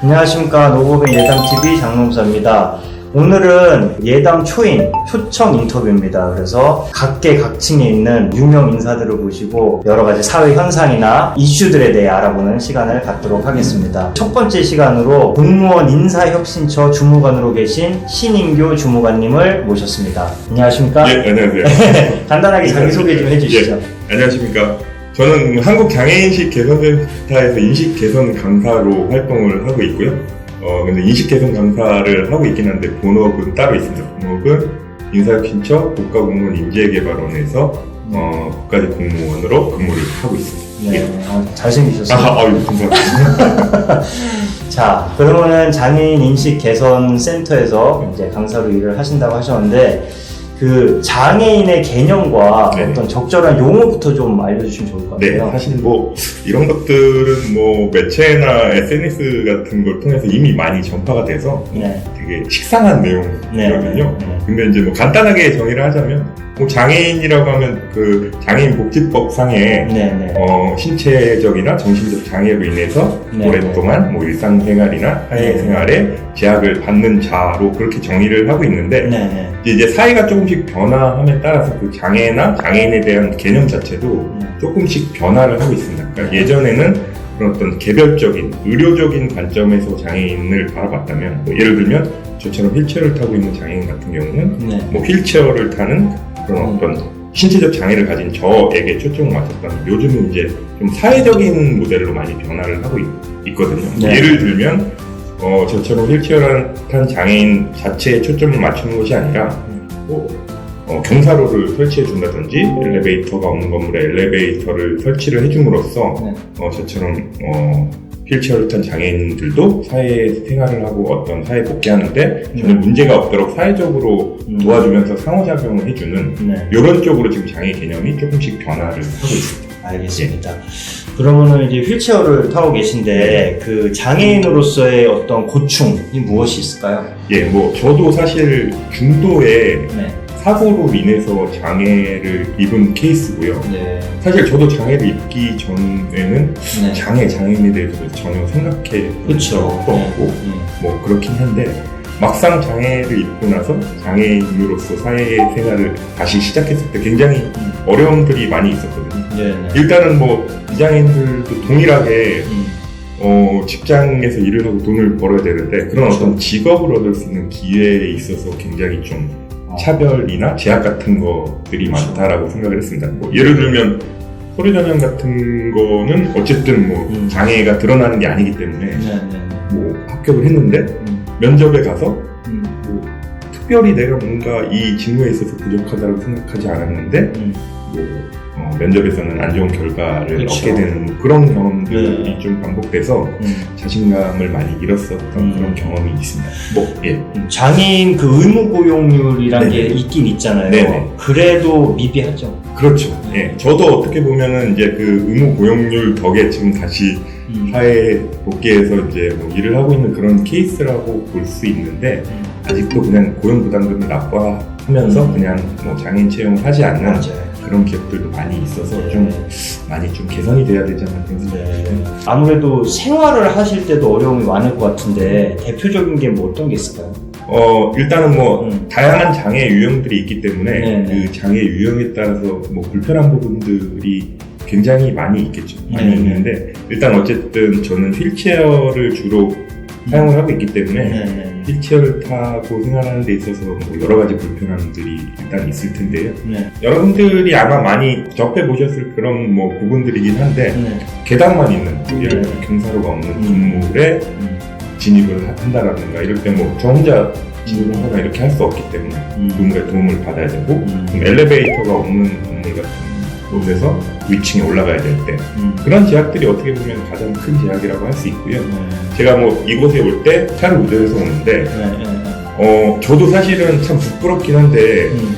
안녕하십니까 노고뱅 예담TV 장농사입니다. 오늘은 예담 초인 초청 인터뷰입니다. 그래서 각계 각층에 있는 유명 인사들을 모시고 여러 가지 사회 현상이나 이슈들에 대해 알아보는 시간을 갖도록 하겠습니다. 첫 번째 시간으로 공무원 인사혁신처 주무관으로 계신 신인교 주무관님을 모셨습니다. 안녕하십니까? 예, 안녕하세요. 간단하게 자기소개 좀 해주시죠. 예, 안녕하십니까. 저는 한국 장애인식 개선센터에서 인식 개선 강사로 활동을 하고 있고요. 어, 근데 인식 개선 강사를 하고 있긴 한데 본업은 따로 있습니다. 본업은 인사혁신처 국가공무원 인재개발원에서 어, 국가직 공무원으로 근무를 하고 있습니다. 네, 예. 어, 잘생기셨어요. 아, 아유, 감사합니다. 자, 그러면은 장애인 인식 개선 센터에서 이제 강사로 일을 하신다고 하셨는데 그 장애인의 개념과 네. 어떤 적절한 용어부터 좀 알려주시면 좋을 것 네, 같아요. 사실 뭐 이런 것들은 뭐 매체나 SNS 같은 걸 통해서 이미 많이 전파가 돼서 네. 되게 식상한 내용이거든요. 네. 네. 근데 이제 뭐 간단하게 정의를 하자면 뭐 장애인이라고 하면 그 장애인 복지법 상에 네. 네. 어, 신체적이나 정신적 장애로 인해서 네, 오랫동안 뭐 일상생활이나 사회생활에 제약을 받는 자로 그렇게 정의를 하고 있는데 네. 네. 이제 사회가 조금씩 변화함에 따라서 그 장애나 장애인에 대한 개념 자체도 네. 조금씩 변화를 하고 있습니다. 그러니까 예전에는 그런 어떤 개별적인 의료적인 관점에서 장애인을 바라봤다면 뭐 예를 들면 저처럼 휠체어를 타고 있는 장애인 같은 경우는 네. 뭐 휠체어를 타는 그런 음. 어떤 신체적 장애를 가진 저에게 초점을 맞췄다면 요즘은 이제 좀 사회적인 모델로 많이 변화를 하고 있, 거든요 네. 예를 들면 어, 저처럼 휠체어를 탄 장애인 자체에 초점을 맞추는 것이 아니라 뭐, 어, 경사로를 설치해 준다든지 엘리베이터가 없는 건물에 엘리베이터를 설치를 해줌으로써 네. 어, 저처럼 어, 휠체어를 탄 장애인들도 사회 생활을 하고 어떤 사회 복귀하는데 전혀 음. 문제가 없도록 사회적으로 음. 도와주면서 상호작용을 해주는 네. 이런 쪽으로 지금 장애 개념이 조금씩 변화를 하고 있습니다. 알겠습니다. 그러면은 이제 휠체어를 타고 계신데 그 장애인으로서의 어떤 고충이 무엇이 있을까요? 예, 뭐 저도 사실 중도의 네. 사고로 인해서 장애를 입은 케이스고요. 네. 사실 저도 장애를 입기 전에는 네. 장애 장애인에 대해서 전혀 생각해 본 그렇죠. 적도 없고 네. 뭐 그렇긴 한데 막상 장애를 입고 나서 장애인으로서 사회생활을 다시 시작했을 때 굉장히 음. 어려움들이 많이 있었거든요. 네. 네. 일단은 뭐이 장애인들도 동일하게 음. 어, 직장에서 일을 하고 돈을 벌어야 되는데 그런 그렇죠. 어떤 직업을 얻을 수 있는 기회에 있어서 굉장히 좀 어. 차별이나 제약 같은 것들이 그렇죠. 많다라고 생각을 했습니다. 뭐 예를 들면 소리 전형 같은 거는 어쨌든 뭐 음. 장애가 드러나는 게 아니기 때문에 네. 네. 뭐 합격을 했는데 음. 면접에 가서 음. 뭐 특별히 내가 뭔가 이 직무에 있어서 부족하다고 생각하지 않았는데 음. 뭐 어, 면접에서는 안 좋은 결과를 그렇죠. 얻게 되는 뭐 그런 경험들이 네. 좀 반복돼서 음. 자신감을 많이 잃었었던 음. 그런 경험이 있습니다. 뭐 예. 장애인 그 의무 고용률이란 게 네네. 있긴 있잖아요. 네네. 그래도 미비하죠. 그렇죠. 네. 예. 저도 어떻게 보면은 이제 그 의무 고용률 덕에 지금 다시 음. 사회 복귀해서 이제 뭐 일을 하고 있는 그런 케이스라고 볼 수 있는데 음. 아직도 그냥 고용 부담금을 납부하면서 음. 그냥 뭐 장애인 채용을 하지 않는 맞아요. 그런 기업들도 많이 있어서 네. 좀 많이 좀 개선이 돼야 되지 않나 그런 생각이 네. 듭니다. 아무래도 생활을 하실 때도 어려움이 많을 것 같은데 대표적인 게 뭐 어떤 게 있을까요? 어 일단은 뭐 음. 다양한 장애 유형들이 있기 때문에 네, 네. 그 장애 유형에 따라서 뭐 불편한 부분들이 굉장히 많이 있겠죠. 많이 네, 네. 있는데 일단 어쨌든 저는 휠체어를 주로 사용을 하고 있기 때문에 네. 휠체어를 타고 생활하는 데 있어서 뭐 여러 가지 불편함들이 일단 있을 텐데요. 네. 여러분들이 아마 많이 접해 보셨을 그런 뭐 부분들이긴 한데 네. 계단만 있는 들어 네. 경사로가 없는 음. 건물에 음. 진입을 한다라든가 이럴 때 뭐 저 혼자 진입을 하거나 이렇게 할 수 없기 때문에 음. 누군가의 도움을 받아야 되고 음. 엘리베이터가 없는 건물 같은 곳에서 위층에 올라가야 될때 음. 그런 제약들이 어떻게 보면 가장 큰 제약이라고 할 수 있고요. 네. 제가 뭐 이곳에 올 때 차를 운전해서 오는데 네. 네. 어 저도 사실은 참 부끄럽긴 한데 음.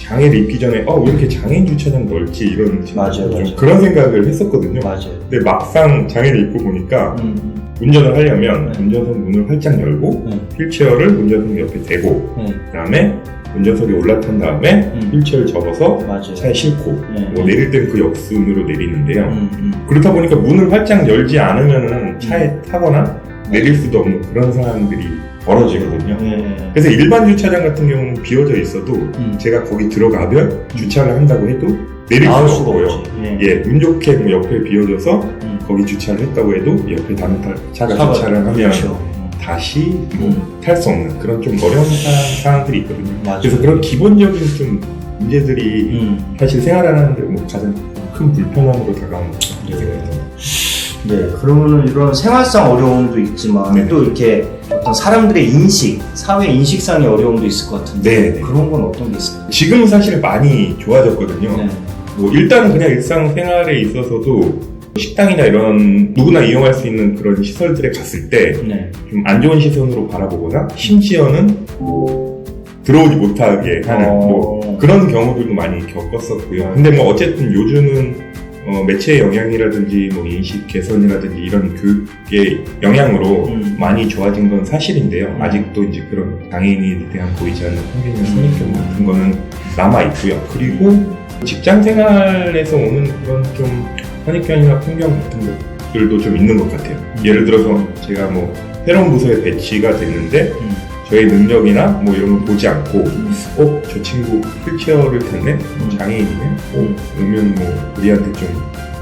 장애를 입기 전에 어 왜 이렇게 장애인 주차장 넓지 이런 맞아요, 좀 맞아요. 그런 생각을 했었거든요. 맞아요. 근데 막상 장애를 입고 보니까 음. 운전을 하려면 네. 운전석 문을 활짝 열고 네. 휠체어를 운전석 옆에 대고 네. 그다음에 운전석에 올라탄 다음에 음. 휠체어를 접어서 맞아요. 차에 싣고 네. 뭐 내릴 땐 그 역순으로 내리는데요. 음. 음. 그렇다 보니까 문을 활짝 열지 않으면은 차에 타거나 내릴 수도 없는 그런 상황들이 벌어지거든요. 네. 그래서 일반 주차장 같은 경우는 비어져 있어도 음. 제가 거기 들어가면 주차를 한다고 해도 내릴 수가 없고요. 예. 예, 운 좋게 뭐 옆에 비어져서 음. 거기 주차를 했다고 해도 옆에 다른 타- 차가 차가- 주차를 하면 그렇죠. 다시 뭐 음. 탈 수 없는 그런 좀 어려운 상황, 상황들이 있거든요. 맞아요. 그래서 그런 기본적인 좀 문제들이 음. 사실 생활하는데 뭐 가장 큰 불편함으로 다가오는 것 같아요. 네. 네, 그러면은 이런 생활상 어려움도 있지만 네. 또 이렇게 어떤 사람들의 인식, 사회 인식상의 어려움도 있을 것 같은데 네, 네. 그런 건 어떤 게 있을까요? 지금은 사실 많이 좋아졌거든요. 네. 뭐 일단은 그냥 일상생활에 있어서도 식당이나 이런 누구나 이용할 수 있는 그런 시설들에 갔을 때좀 네. 안 좋은 시선으로 바라보거나 심지어는 뭐 들어오지 못하게 하는 어. 뭐 그런 경우들도 많이 겪었었고요. 근데 뭐 어쨌든 요즘은 어, 매체의 영향이라든지 뭐 인식 개선이라든지 이런 교육의 영향으로 음. 많이 좋아진 건 사실인데요. 음. 아직도 이제 그런 장애인에 대한 보이지 않는 편견이나 음. 선입견 같은 거는 남아 있고요. 그리고 직장 생활에서 오는 그런 좀 선입견이나 편견 같은 것들도 좀 있는 것 같아요. 음. 예를 들어서 제가 뭐 새로운 부서에 배치가 됐는데 음. 저의 능력이나 뭐 이런 걸 보지 않고 음. 어? 저 친구 휠체어를 탔네? 장애인이네? 어? 그러면 뭐 우리한테 좀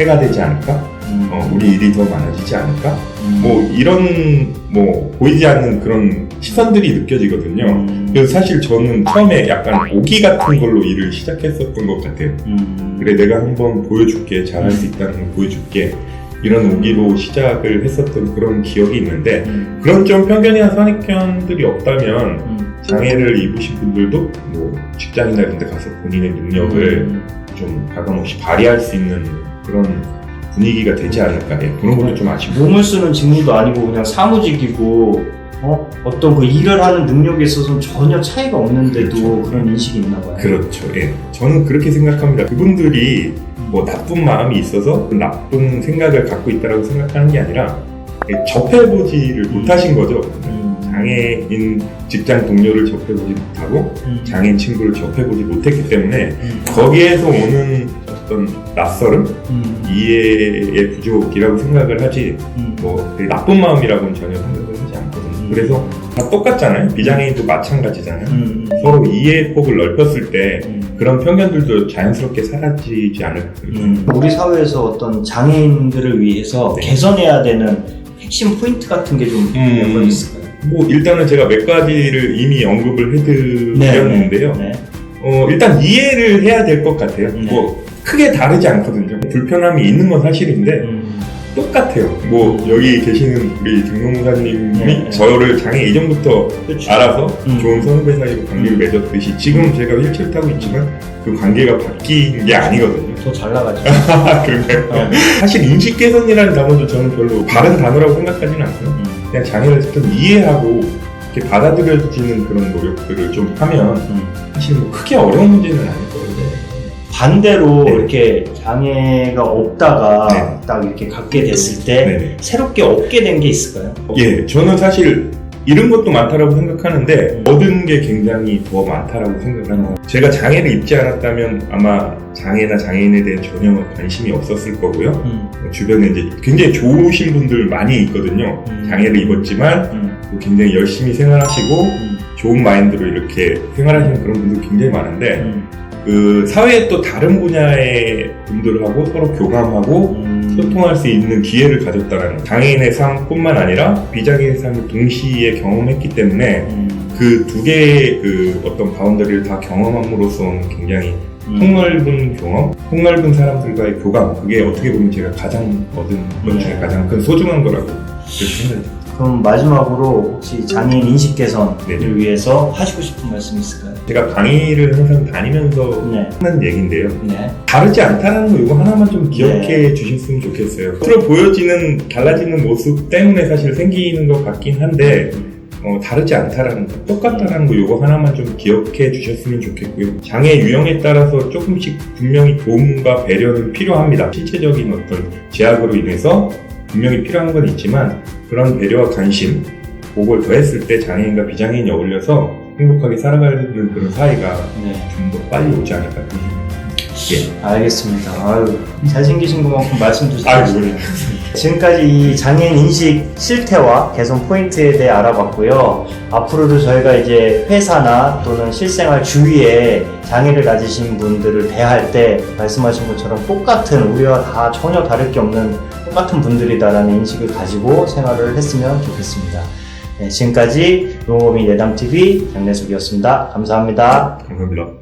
해가 되지 않을까? 음. 어, 우리 일이 더 많아지지 않을까? 음. 뭐 이런 뭐 보이지 않는 그런 시선들이 느껴지거든요. 음. 그래서 사실 저는 처음에 약간 오기 같은 걸로 일을 시작했었던 것 같아요. 음. 그래 내가 한번 보여줄게 잘할 수 있다는 걸 보여줄게 이런 오기로 시작을 했었던 그런 기억이 있는데 음. 그런 좀 편견이나 선입견들이 없다면 음. 장애를 입으신 분들도 뭐 직장이나 이런 데 가서 본인의 능력을 음. 좀 가감없이 발휘할 수 있는 그런 분위기가 되지 않을까 해요. 그런 것도 좀 아쉽고. 몸을 쓰는 직무도 아니고 그냥 사무직이고 어? 어떤 그 일을 하는 능력에 있어서는 전혀 차이가 없는데도 그렇죠. 그런 인식이 있나 봐요. 그렇죠. 예. 저는 그렇게 생각합니다. 그분들이 뭐 나쁜 마음이 있어서 그 나쁜 생각을 갖고 있다고 생각하는 게 아니라 접해보지를 못하신 거죠. 음. 장애인 직장 동료를 접해보지 못하고 음. 장애인 친구를 접해보지 못했기 때문에 음. 거기에서 오는 어떤 낯설음, 음. 이해의 부족이라고 생각을 하지 음. 뭐 나쁜 마음이라고는 전혀 않거든요. 그래서 다 똑같잖아요. 비장애인도 마찬가지잖아요. 음. 서로 이해 폭을 넓혔을 때 음. 그런 편견들도 자연스럽게 사라지지 않을까 음. 우리 사회에서 어떤 장애인들을 위해서 네. 개선해야 되는 핵심 포인트 같은 게좀 음. 몇번 있을까요? 뭐 일단은 제가 몇 가지를 이미 언급을 해드렸는데요. 네. 어, 일단 이해를 해야 될 것 같아요. 네. 뭐 크게 다르지 않거든요. 불편함이 있는 건 사실인데 음. 똑같아요. 뭐 여기 계시는 우리 등록무사님이 네. 저를 장애 이전부터 그렇죠. 알아서 음. 좋은 선후배 사이로 관계를 음. 맺었듯이 지금 제가 휠체어 타고 있지만 그 관계가 바뀐 게 아니거든요. 더 잘 나가죠. 그런가요? 어. 사실 인식 개선이라는 단어도 저는 별로 바른 단어라고 생각하지는 않고요. 음. 그냥 장애를 좀 이해하고 이렇게 받아들여지는 그런 노력들을 좀 하면 음. 사실 뭐 크게 어려운 문제는 아닐 거예요. 반대로 네. 이렇게 장애가 없다가 네. 딱 이렇게 갖게 됐을 때 네네. 새롭게 얻게 된 게 있을까요? 예, 저는 사실 잃은 것도 많다라고 생각하는데 얻은 게 굉장히 더 많다라고 생각을 합니다. 제가 장애를 입지 않았다면 아마 장애나 장애인에 대해 전혀 관심이 없었을 거고요. 음. 주변에 이제 굉장히 좋으신 분들 많이 있거든요. 음. 장애를 입었지만 음. 또 굉장히 열심히 생활하시고 음. 좋은 마인드로 이렇게 생활하시는 그런 분들 굉장히 많은데 음. 그 사회의 또 다른 분야의 분들하고 서로 교감하고 음. 소통할 수 있는 기회를 가졌다는 장애인의 삶뿐만 아니라 비장애인의 삶을 동시에 경험했기 때문에 음. 그두 개의 그 어떤 바운더리를 다 경험함으로써 굉장히 음. 폭넓은 경험, 폭넓은 사람들과의 교감 그게 어떻게 보면 제가 가장 얻은 것 중에 네. 가장 큰 소중한 거라고 그렇게 생각합니다. 그럼 마지막으로 혹시 장애인 인식 개선을 네네. 위해서 하시고 싶은 말씀 있을까요? 제가 강의를 항상 다니면서 네. 하는 얘기인데요. 네. 다르지 않다는 거 이거 하나만 좀 기억해 주셨으면 좋겠어요. 앞으로 보여지는 달라지는 모습 때문에 사실 생기는 것 같긴 한데 어, 다르지 않다라는 거, 똑같다라는 거 이거 하나만 좀 기억해 주셨으면 좋겠고요. 장애 유형에 따라서 조금씩 분명히 도움과 배려는 필요합니다. 신체적인 어떤 제약으로 인해서 분명히 필요한 건 있지만 그런 배려와 관심, 그걸 더했을 때 장애인과 비장애인이 어울려서 행복하게 살아가는 그런 사회가 네. 좀 더 빨리 오지 않을까. 예. 알겠습니다. 아유, 잘생기신 것만큼 말씀도 잘하시네요. 네. 지금까지 이 장애인 인식 실태와 개선 포인트에 대해 알아봤고요. 앞으로도 저희가 이제 회사나 또는 실생활 주위에 장애를 가지신 분들을 대할 때 말씀하신 것처럼 똑같은 우리와 다 전혀 다를 게 없는 똑같은 분들이다라는 인식을 가지고 생활을 했으면 좋겠습니다. 네, 지금까지 농업인 예담TV 장래숙이었습니다. 감사합니다. 감사합니다.